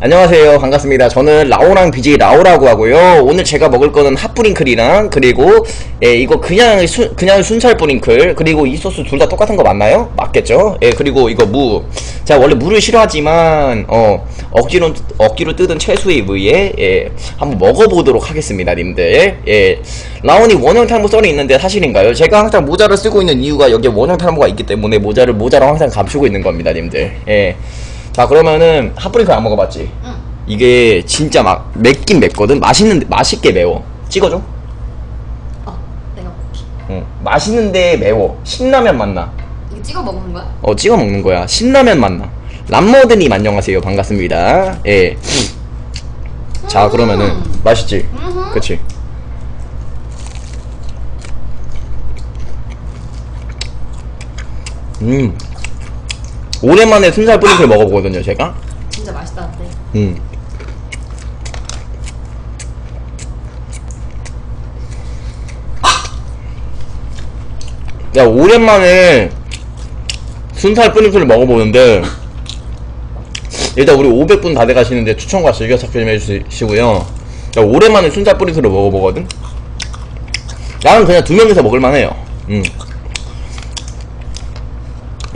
안녕하세요. 반갑습니다. 저는 라오랑 BJ 라오라고 하고요. 오늘 제가 먹을 거는 핫뿌링클이랑 그리고 예, 이거 그냥 순 그냥 순살 뿌링클 그리고 이 소스 둘 다 똑같은 거 맞나요? 맞겠죠? 예, 그리고 이거 무. 제가 원래 무를 싫어하지만 어 억지로 억지로 뜯은 채소에 의해 예, 한번 먹어보도록 하겠습니다, 님들. 예, 라온이 원형 탈모 썰이 있는데 사실인가요? 제가 항상 모자를 쓰고 있는 이유가 여기에 원형 탈모가 있기 때문에 모자를 모자로 항상 감추고 있는 겁니다, 님들. 예. 자 그러면은 핫뿌링클 안 먹어봤지? 응. 이게 진짜 막 맵긴 맵거든. 맛있는데 맛있게 매워. 찍어줘. 어, 내가 볼게. 응. 맛있는데 매워. 신라면 맛나. 이거 찍어 먹는 거야? 어 찍어 먹는 거야. 신라면 맛나. 람머드님 안녕하세요. 반갑습니다. 예. 자 그러면은 맛있지. 음흠. 그치. 음. 오랜만에 순살 뿌링클 먹어보거든요, 제가. 진짜 맛있다는데. 음. 야 오랜만에 순살 뿌링클을 먹어보는데 일단 우리 500분 다 돼가시는데 추천과 즐겨 찾기 좀 해주시고요 야 오랜만에 순살 뿌링클을 먹어보거든 나는 그냥 두 명이서 먹을만해요 음.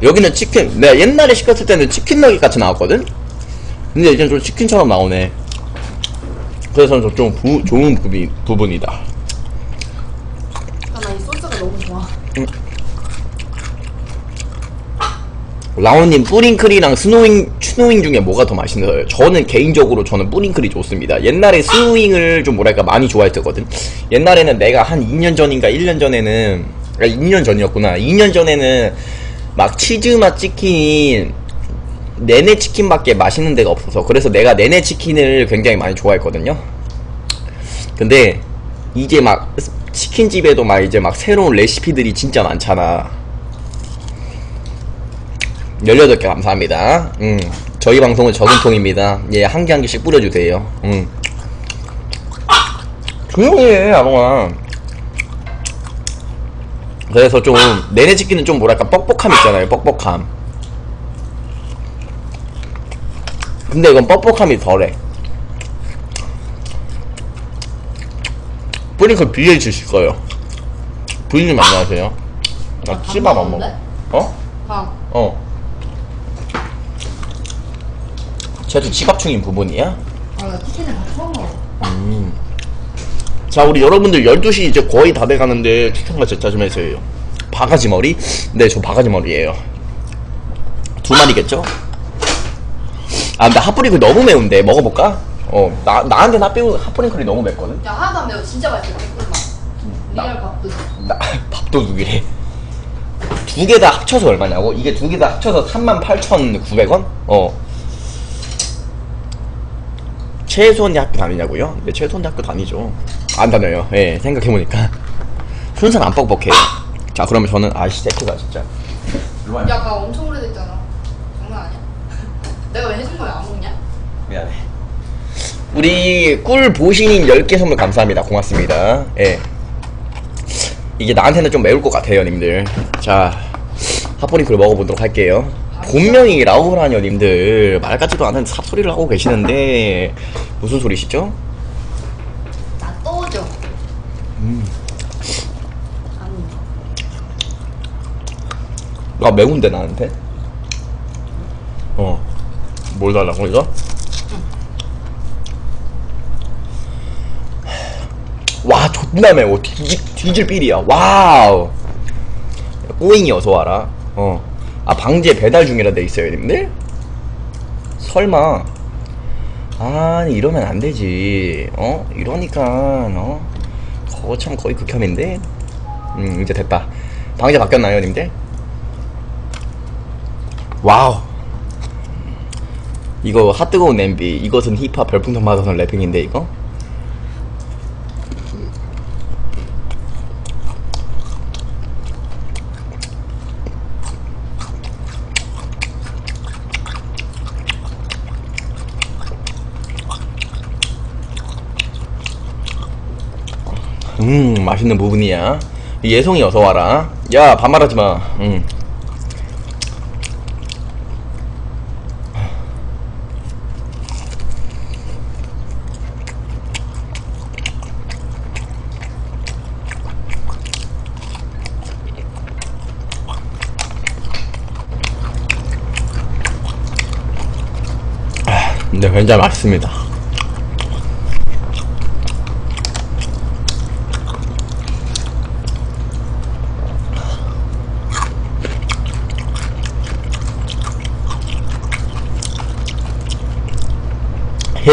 여기는 치킨 내가 옛날에 시켰을 때는 치킨 너겟 같이 나왔거든 근데 이제는 좀 치킨처럼 나오네 그래서 좀 부- 좋은 부비, 부분이다 아, 나 이 소스가 너무 좋아. 라온님 뿌링클이랑 스노잉 스노잉 중에 뭐가 더 맛있나요? 저는 개인적으로 저는 뿌링클이 좋습니다. 옛날에 스노잉을 좀 뭐랄까 많이 좋아했었거든. 옛날에는 내가 한 2년 전인가 1년 전에는 아 2년 전이었구나. 2년 전에는 막 치즈 맛 치킨 내내 치킨밖에 맛있는 데가 없어서 그래서 내가 내내 치킨을 굉장히 많이 좋아했거든요. 근데 이제 막 치킨집에도 막 이제 막 새로운 레시피들이 진짜 많잖아. 18개 감사합니다. 음. 저희 방송은 저금통입니다. 예, 한 개 한 개씩 뿌려주세요. 음. 조용히 해, 아롱아. 그래서 좀, 내내 치킨은 좀 뭐랄까, 뻑뻑함 있잖아요, 뻑뻑함. 근데 이건 뻑뻑함이 덜해. 뿌링클 BL 주실 거예요. 부인님 안녕하세요. 나 아, 찌밥 안 먹어. 어? 방. 어. 쟤도 지갑 중인 부분이야? 아, 나 치킨을 다 처음 먹어. 자, 우리 여러분들 12시 이제 거의 다 돼가는데 추천과 제짜 좀 해주세요. 바가지 머리? 네, 저 바가지 머리예요. 두 마리겠죠? 아, 근데 핫뿌링클 너무 매운데. 먹어볼까? 어, 나, 나한테 나 빼고 핫뿌링클이 너무 맵거든? 야, 하나도 안 매워. 진짜 맛있어. 꿀맛. 리얼 밥도. 나, 밥도둑이래. 두 개 다 합쳐서 얼마냐고? 이게 두 개 다 합쳐서 38,900원? 어. 최소한 학교 다니냐고요? 네, 최소한 학교 다니죠. 안 다녀요. 예, 생각해보니까. 순살 안 뻑뻑해요. 자, 그러면 저는, 아이씨, 새끼가 진짜. 일로 와요. 야, 가 엄청 오래됐잖아. 장난 아니야? 내가 왜 해준 거야? 안 먹냐? 미안해. 우리 꿀 보시님 10개 선물 감사합니다. 고맙습니다. 예. 이게 나한테는 좀 매울 것 같아요, 님들. 자, 핫뿌링클 먹어보도록 할게요. 본명이 라우라뇨, 님들. 말 같지도 않은 삽소리를 하고 계시는데, 무슨 소리시죠? 나 떠줘. 음. 아니. 나 매운데, 나한테? 어. 뭘 달라고, 이거? 와, 존나 매워. 뒤질, 뒤질 삘이야. 와우. 꼬잉이 어서 와라. 어. 아, 방제 배달 중이라 돼 있어요, 님들? 설마. 아니, 이러면 안 되지. 어? 이러니까, 어? 거참 거의 극혐인데? 음, 이제 됐다. 방제 바뀌었나요, 님들? 와우. 이거 핫뜨거운 냄비. 이것은 힙합 별풍선 받아서 래핑인데, 이거? 맛있는 부분이야. 예송이 어서 와라. 야 반말하지 마. 응. 아, 근데 굉장히 맛있습니다.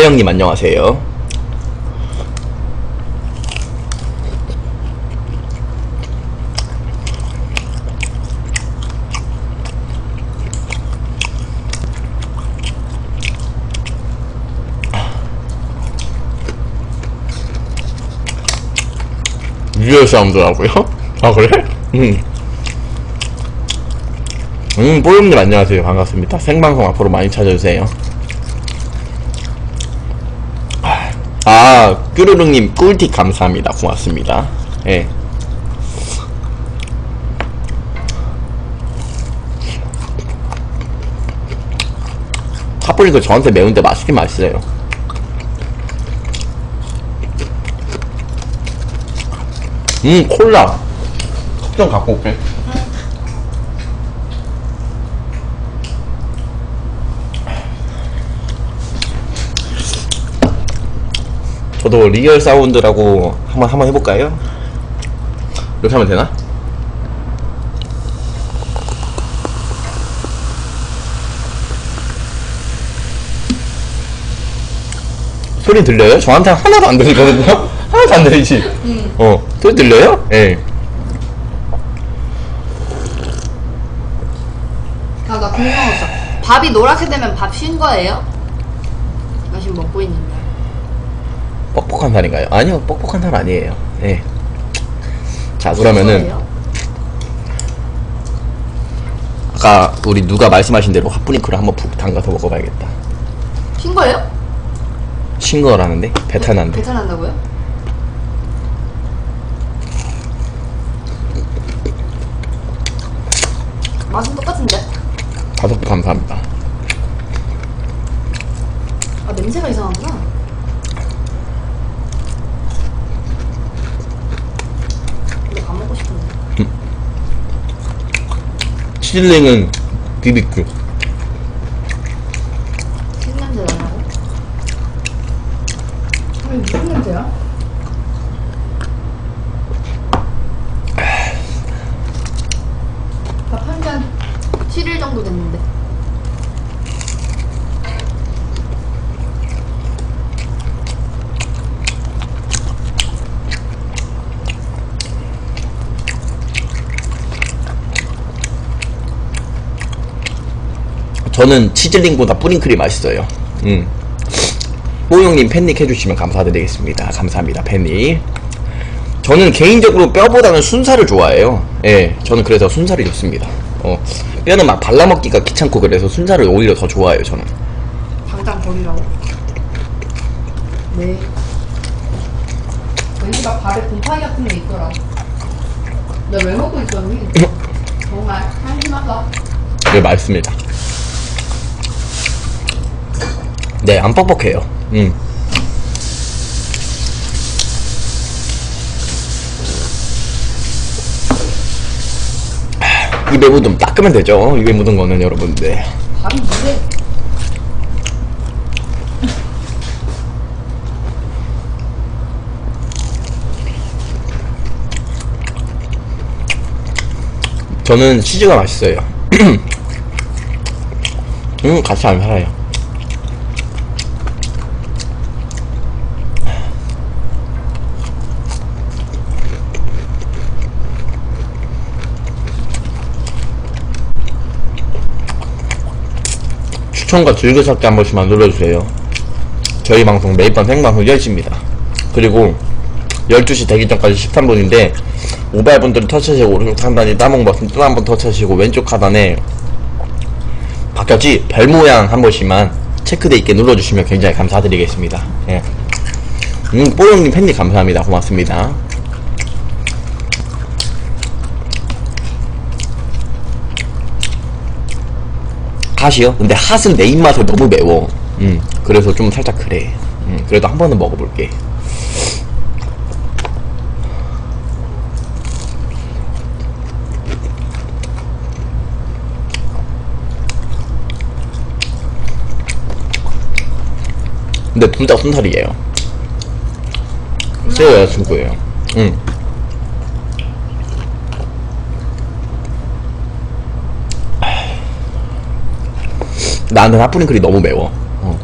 혜영님 안녕하세요. 리얼 사운드라고요? 아 그래? 음. 음, 뽀용님 안녕하세요. 반갑습니다. 생방송 앞으로 많이 찾아주세요. 아, 뾰루룩님 꿀팁 감사합니다. 고맙습니다. 예. 핫뿌리그 저한테 매운데 맛있긴 맛있어요. 음, 콜라. 좀 갖고 올게. 저도 리얼 사운드라고 한번 한번 해볼까요? 이렇게 하면 되나? 소리 들려요? 저한테 하나도 안 들리거든요? 하나도 안 들리지? 어, 소리 들려요? 예. 아, 나 있어. 밥이 노랗게 되면 밥 쉰 거예요? 나 지금 먹고 있는데. 뻑뻑한 살인가요? 아니요, 뻑뻑한 살 아니에요. 예. 자, 그러면은? 아까 우리 누가 말씀하신 대로 핫브링크를 한번 푹 담가서 먹어봐야겠다. 쉰 거예요? 싱거라는데? 배탈난데? 배탈 난다고요? 맛은 똑같은데? 다섯 개 감사합니다. 아 냄새가 이상하구나. 근데 밥 먹고 싶은데. 치즈링은 비비큐. 흰 냄새 나냐고? 아니 무슨 냄새야? 밥 한 잔 7일 정도 됐는데. 저는 치즈링보다 뿌링클이 맛있어요. 음. 뽀용님 팬닉 해주시면 감사드리겠습니다. 감사합니다, 팬닉. 저는 개인적으로 뼈보다는 순살을 좋아해요. 예, 저는 그래서 순살이 좋습니다. 어, 뼈는 막 발라먹기가 귀찮고 그래서 순살을 오히려 더 좋아해요, 저는. 당장 버리라고? 네. 여기가 발에 곰팡이 같은 게 있더라. 내가 왜 먹고 있었니? 정말 한심하다. 네, 맛있습니다. 네, 안 뻑뻑해요. 음. 입에 묻으면 닦으면 되죠. 입에 묻은 거는 여러분들. 무대. 저는 치즈가 맛있어요. 음, 같이 안 살아요. 추천과 즐겨찾기 한 번씩만 눌러주세요. 저희 방송 밤 생방송 10시입니다. 그리고 12시 되기 전까지 13분인데 모바일분들은 터치하시고 오른쪽 하단에 따먹 버튼 또 한 번 터치하시고 왼쪽 하단에 바뀌었지? 별 모양 한 번씩만 체크돼 있게 눌러주시면 굉장히 감사드리겠습니다. 예. 음, 뽀용님 팬님 감사합니다. 고맙습니다. 핫이요? 근데 핫은 내 입맛에 너무 매워. 음, 그래서 좀 살짝 그래. 음, 그래도 한 번은 먹어볼게. 근데 둘 다 순살이에요. 제 여자친구예요. 응. 나한테 핫뿌링클이 너무 매워. 어.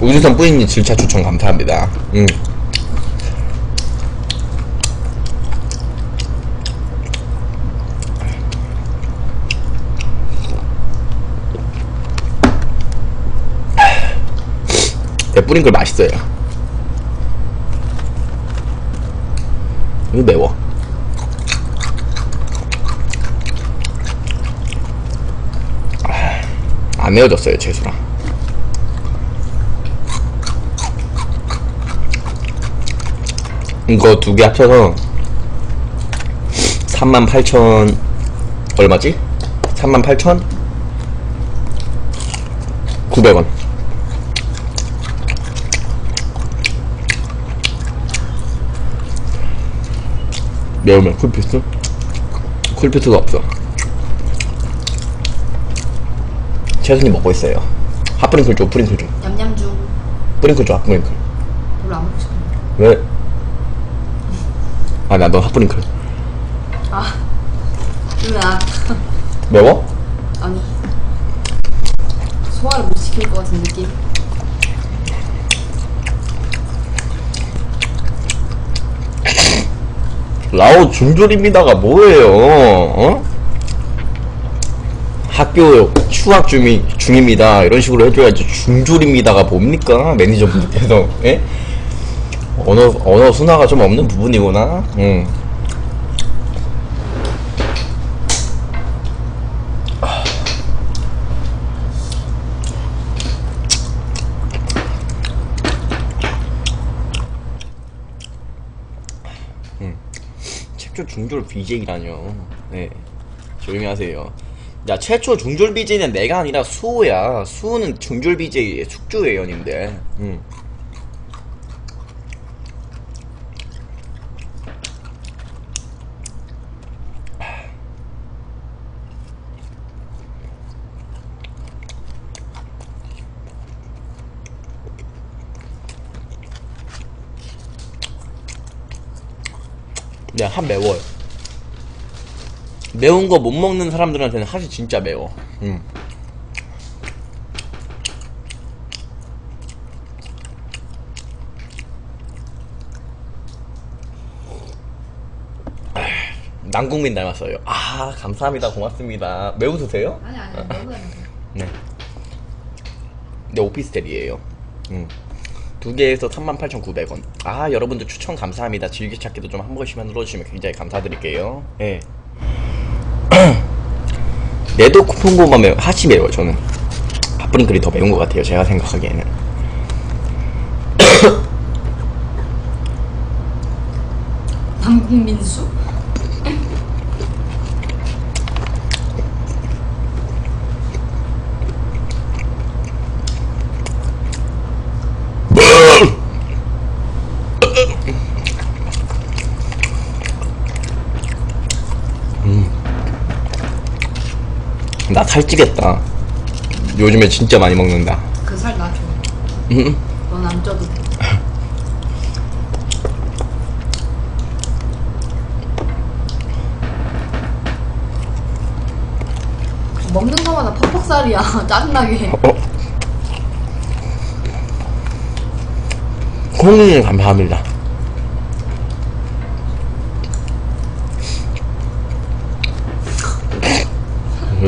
우주선 뿌리님 질차 추천 감사합니다. 음. 뿌린 걸 맛있어요. 이거 매워. 아, 안 매워졌어요, 채수랑. 이거 두 개 합쳐서 38,000 얼마지? 38,000 900원. 매우면 쿨피스? 쿨피스가 없어. 최선이 먹고 있어요. 핫프링클 줘, 프링클 줘. 냠냠 중. 프링클 줘, 핫프링클. 별로 안 먹고 싶은데. 왜? 아, 나너 핫프링클. 아. 아. 매워? 아니. 소화를 못 시킬 것 같은 느낌. 라오 중졸입니다가 뭐예요? 어? 학교 휴학 중이, 중입니다. 이런 식으로 해줘야지. 중졸입니다가 뭡니까? 매니저분께서. 예? 언어, 언어 순화가 좀 없는 부분이구나. 응. 최초 중졸 BJ라뇨. 네. 조용히 하세요. 야, 최초 중졸 BJ는 내가 아니라 수호야. 수호는 중졸 BJ의 숙주예요, 님들. 음. 네, 한 매워요. 매운 거 못 먹는 사람들한테는 핫이 진짜 매워. 음. 남국민 닮았어요. 아, 감사합니다. 고맙습니다. 매우 드세요? 아니 아니 닮았어. 네. 네, 오피스텔이에요. 음. 두 개에서 38,900원. 아, 여러분들 추천 감사합니다. 즐기찾기도 좀 한 번씩만 눌러주시면 굉장히 감사드릴게요. 예. 내도 쿠폰고만 매워. 핫이 매워요, 저는. 핫브링클이 더 매운 것 같아요, 제가 생각하기에는. 남국민수? 나 살찌겠다. 요즘에 진짜 많이 먹는다. 그 살 나 줘. 음. 넌안 쪄도 돼. 먹는 거마다 퍽퍽살이야. 짜증나게. 어? 홍님 감사합니다.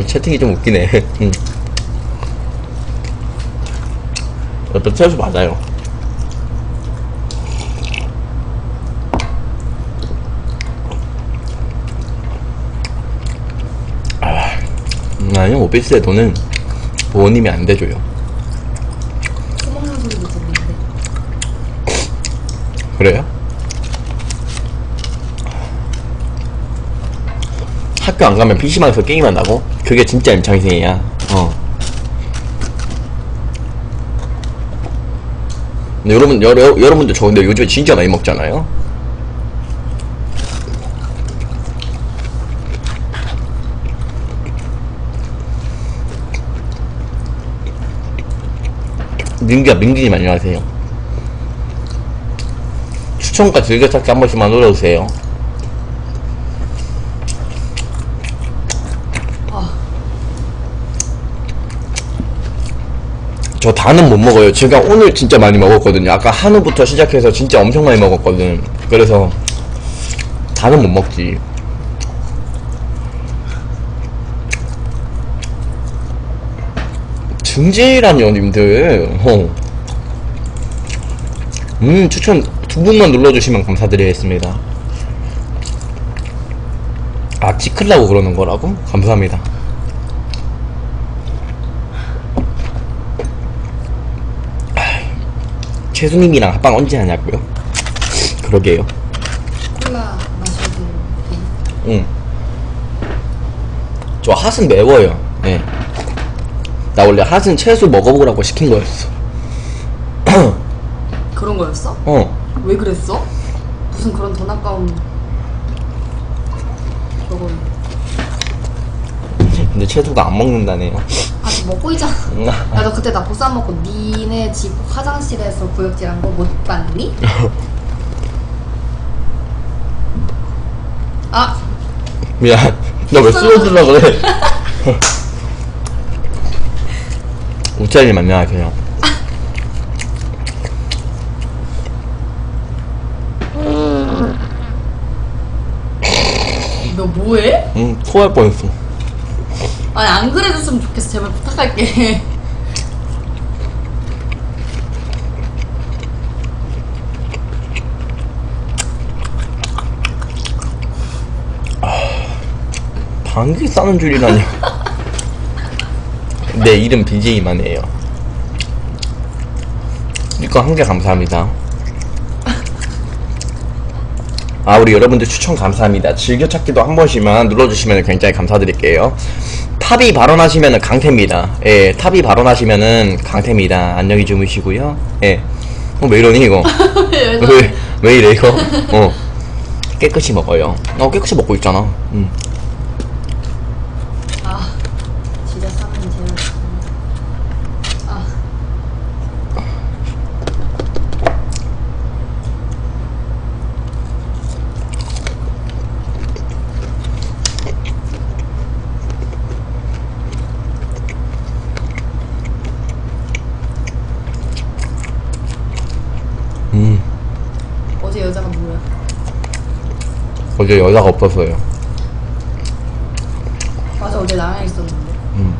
채팅이 좀 웃기네. 음. 채수 맞아요. 아, 음, 아니 오피스의 돈은 부모님이 안 대줘요. 그래요? 학교 안 가면 PC방에서 게임한다고? 그게 진짜 임창생이야. 어. 근데 여러분 여러, 여러분들 저 근데 요즘에 진짜 많이 먹잖아요 민기야 민기님 안녕하세요 추천과 즐겨찾기 한 번씩만 눌러주세요 저 다는 못 먹어요. 제가 오늘 진짜 많이 먹었거든요. 아까 한우부터 시작해서 진짜 엄청 많이 먹었거든. 그래서 다는 못 먹지. 증제라뇨, 님들. 어. 음, 추천 두 분만 눌러주시면 감사드리겠습니다. 아, 찍으려고 그러는 거라고? 감사합니다. 최수님이랑 합방 언제 하냐고요? 그러게요. 콜라 마셔도 돼. 응. 저 핫은 매워요. 네. 나 원래 핫은 채소 먹어보라고 시킨 거였어. 그런 거였어? 어. 왜 그랬어? 무슨 그런 돈 아까운 저거 근데 채소가 안 먹는다네요. 아직 먹고 있잖아 음. 야너 그때 나 보쌈 먹고 니네 집 화장실에서 구역질한 거 못 봤니? 아 미안. 너 왜 쓰러질라 그래? 우짜님 안녕하세요. 너 뭐해? 응, 토할 뻔했어. 아니 안 그래줬으면 좋겠어 제발 부탁할게 방귀 싸는 줄이라뇨. 내 이름 BJ만 해요. 이거 한 개 감사합니다. 아, 우리 여러분들 추천 감사합니다. 즐겨찾기도 한 번씩만 눌러주시면 굉장히 감사드릴게요. 탑이 발언하시면은 강태입니다. 예, 탑이 발언하시면은 강태입니다. 안녕히 주무시고요. 예. 어, 왜 이러니, 이거? 왜, 왜 이래, 이거? 어. 깨끗이 먹어요. 어, 깨끗이 먹고 있잖아. 음. 아 진짜 사람이 제일 아 음. 어제 여자가 뭐야? 어제 여자가 없었어요. 맞아 어제 나랑 있었는데 음.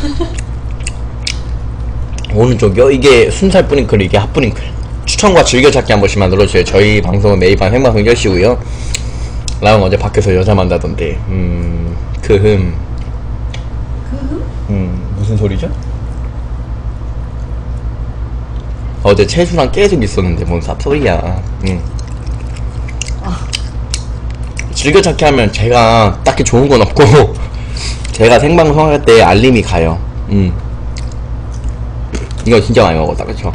오른쪽이요? 이게 순살 뿌링클, 이게 핫 뿌링클. 추천과 즐겨찾기 한 번씩만 눌러주세요. 저희 방송은 매일 밤 생방송 10시고요. 라운 어제 밖에서 여자 만나던데, 음, 크흠. 그 음, 무슨 소리죠? 어제 채수랑 계속 있었는데 뭔 사소리야. 음. 즐겨찾기 하면 제가 딱히 좋은 건 없고 제가 생방송 할 때 알림이 가요. 음. 이거 진짜 많이 먹었다, 그쵸?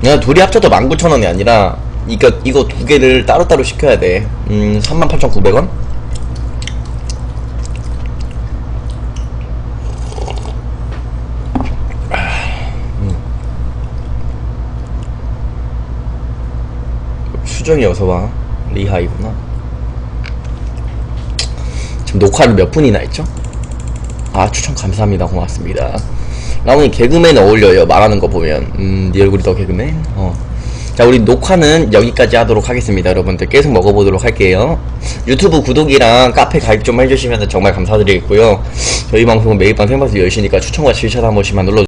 그냥 둘이 합쳐도 19,000원이 아니라 이거 이거 두 개를 따로따로 시켜야 돼. 음, 38,900원? 수정이 어서와 리하이구나. 지금 녹화를 몇 분이나 했죠? 아 추천 감사합니다. 고맙습니다. 라온이 개그맨 어울려요 말하는 거 보면. 음네 얼굴이 더 개그맨? 어. 자 우리 녹화는 여기까지 하도록 하겠습니다. 여러분들 계속 먹어보도록 할게요. 유튜브 구독이랑 카페 가입 좀 해주시면 정말 감사드리겠고요. 저희 방송은 매일 밤 생방송 10시니까 추천과 질샷 한 번씩만 눌러주세요